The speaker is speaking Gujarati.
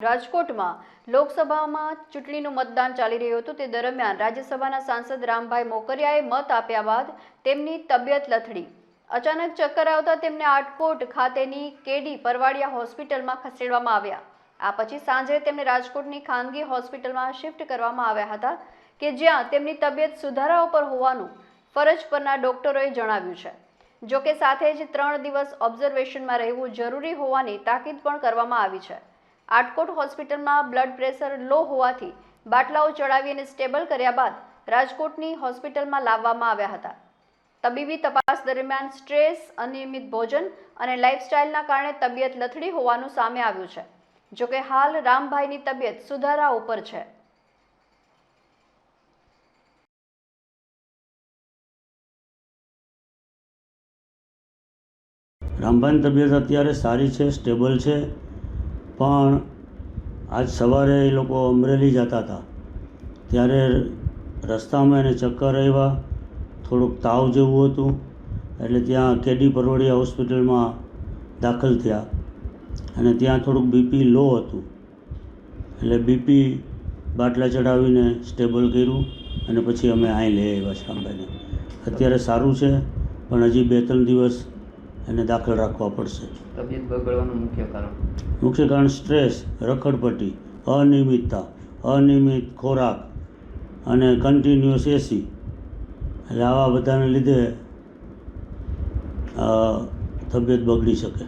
રાજકોટમાં લોકસભામાં ચૂંટણીનું મતદાન ચાલી રહ્યું હતું. તે દરમિયાન રાજ્યસભાના સાંસદ રામભાઈ મોકરિયાએ મત આપ્યા બાદ તેમની તબિયત લથડી. અચાનક ચક્કર આવતા તેમને આટકોટ ખાતેની કેડી પરવાડિયા હોસ્પિટલમાં ખસેડવામાં આવ્યા. આ પછી સાંજે તેમને રાજકોટની ખાનગી હોસ્પિટલમાં શિફ્ટ કરવામાં આવ્યા હતા કે જ્યાં તેમની તબિયત સુધારા ઉપર હોવાનું ફરજ પરના ડોક્ટરોએ જણાવ્યું છે. જોકે સાથે જ ત્રણ દિવસ ઓબ્ઝર્વેશનમાં રહેવું જરૂરી હોવાની તાકીદ પણ કરવામાં આવી છે. આટકોટ હોસ્પિટલમાં બ્લડ પ્રેશર લો હોવાથી બાટલાઓ ચડાવી અને સ્ટેબલ કર્યા બાદ રાજકોટની હોસ્પિટલમાં લાવવામાં આવ્યા હતા. તબીબી તપાસ દરમિયાન સ્ટ્રેસ, અનિયમિત ભોજન અને લાઇફસ્ટાઇલના કારણે તબિયત લથડી હોવાનું સામે આવ્યું છે. જોકે હાલ રામભાઈની તબિયત સુધારા ઉપર છે. રામભાઈની તબિયત અત્યારે સારી છે, સ્ટેબલ છે. પણ આજ સવારે એ લોકો અમરેલી જતા હતા. ત્યારે રસ્તામાં એને ચક્કર આવ્યા, થોડુંક તાવ જેવું હતું, એટલે ત્યાં કેડી પરવડિયા હોસ્પિટલમાં દાખલ થયા અને ત્યાં થોડુંક બીપી લો હતું. એટલે બીપી બાટલા ચડાવીને સ્ટેબલ કર્યું અને પછી અમે અહીં લઈ આવ્યા છે અત્યારે સારું છે, પણ હજી બે ત્રણ દિવસ એને દાખલ રાખવા પડશે. તબિયત બગડવાનું મુખ્ય કારણ? મુખ્ય કારણ સ્ટ્રેસ રખડપટ્ટી અનિયમિતતા અનિયમિત ખોરાક અને કન્ટિન્યુઅસ એસી એટલે આવા બધાને લીધે તબિયત બગડી શકે.